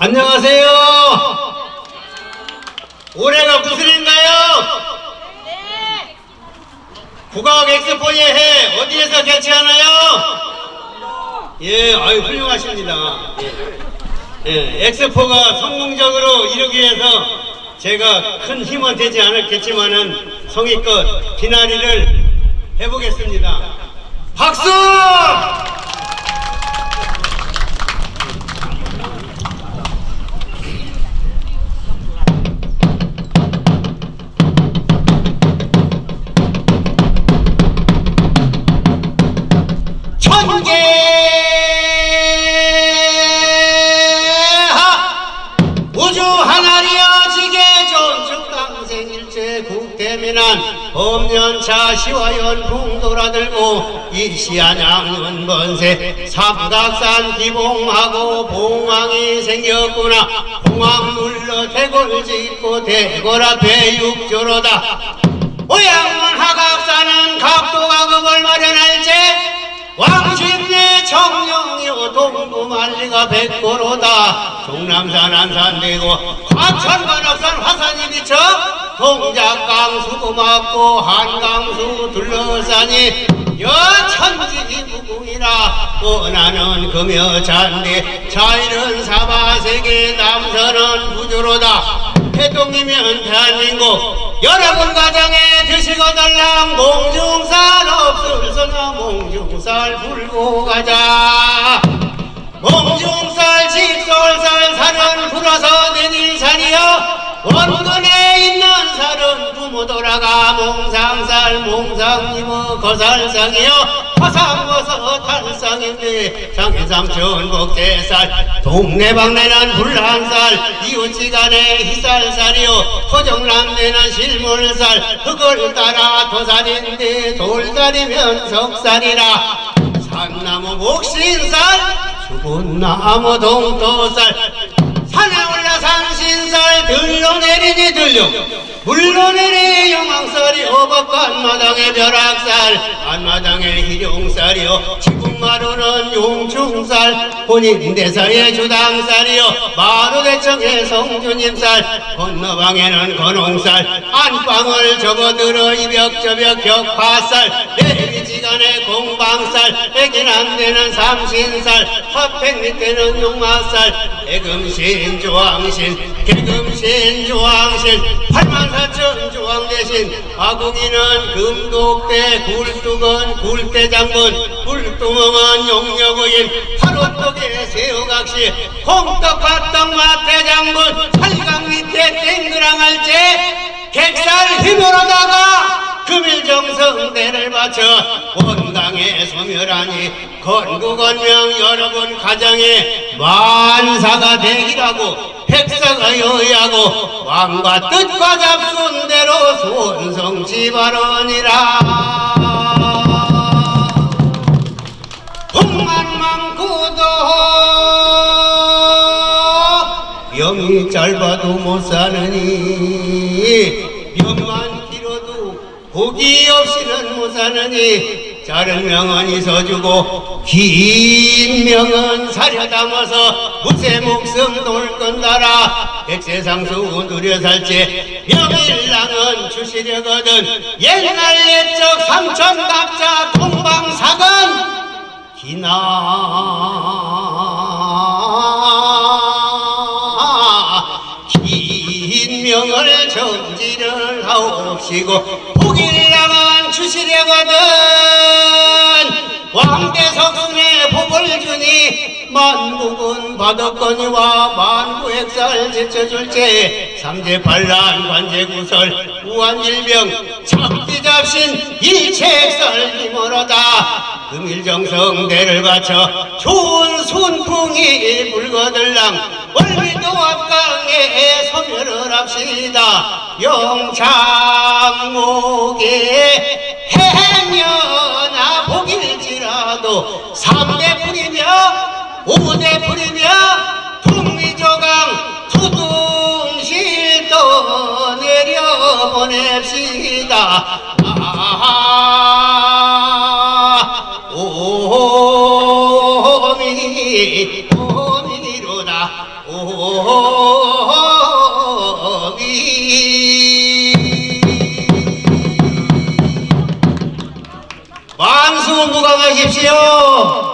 안녕하세요. 올해가 무슨인가요? 국악 엑스포의 해 어디에서 개최하나요? 예, 아유 훌륭하십니다. 예. 예, 엑스포가 성공적으로 이루기 위해서 제가 큰 힘은 되지 않았겠지만은 성의껏 비나리를 해보겠습니다. 박수! 대민한 범년차 시화연 풍도라들고 일시안양은 번세 삼각산 기봉하고 봉황이 생겼구나. 봉황 눌러 대골 짓고 대골 앞에 육조로다. 오양문 하갑사는 각도가 그걸 마련할지 왕십리 청룡이요 동구만리가 백고로다. 종남산 안산되고 과천관악산 화산 고맙고 한강수 둘러싸니 여천지 무궁이라. 뻔하는 금여잔디 자일은 사바세계 남선은 구주로다. 해동이면 대한민국 여러분 가정에 드시고 달랑 몽중살 없을서나 몽중살 불고 가자. 몽중살 직솔살 살은 불어서 내릴 산이여 살은 부모 돌아가 몽상살 몽상이모 거살상이여. 화상버섯 탈상인데 장해삼천 복제살 동네방네는 불한살 이웃지간에 희살살이요 토정남네는 실물살 흙을 따라 도살인데 돌다리면 석살이라. 산나무 목신살 죽은 나무 동토살. 산에 올라 상신살 들러 내리니 들려 물러 내리 영왕살이 어박간 마당에 벼락살 안마당에 희룡살이요. 지붕 마루는 용충살 본인 대사의 주당살이요. 마루대청의 성주님살 건너방에는 건홍살 안방을 접어들어 이벽저벽 격파살 내리지간에 공방살 되는 삼신살 화팩 밑에는 용마살 애금신 조왕신 개금신 조왕신 팔만사천 조왕 대신 아궁이는 금독대 굴뚝은 굴대장군 굴뚜 멍은 용여고인 팔옷독에 새우각시 홍떡밥떡 맛대장군 살강 밑에 땡그랑할제 객살 힘으로다가 금일정성대를 바쳐 원강에 소멸하니 건국원명 여러분 가정에 만사가 되기라고 백사가 여야고 왕과 뜻과 잡순 대로 손성치 발언이라 짧아도 못 사느니. 명만 길어도 복이 없이는 못 사느니. 작은 명은 있어주고 긴 명은 사려 담아서 무쇠 목숨 돌 건다라. 백세상수 누려 살지 명일랑은 주시려거든. 옛날 옛적 삼천갑자 동방사건. 기나 하옵시고 복일랑은 주시려거든 왕대석순에 복을 주니 만국은 받았거니와 만구액살 제쳐줄제 삼재 반란 관제 구설 우한질병 잡기잡신 일체액살 힘으로다. 금일정성 대를 바쳐 좋은 순풍이 불거들랑 월미도 앞강에 소멸을 합시다. 영창목에 해면아 복일지라도 삼대 풀이며 오대 풀이며 동미조강 투둥실 떠내려 보냅시다. 아하 오미 만수무강하십시오.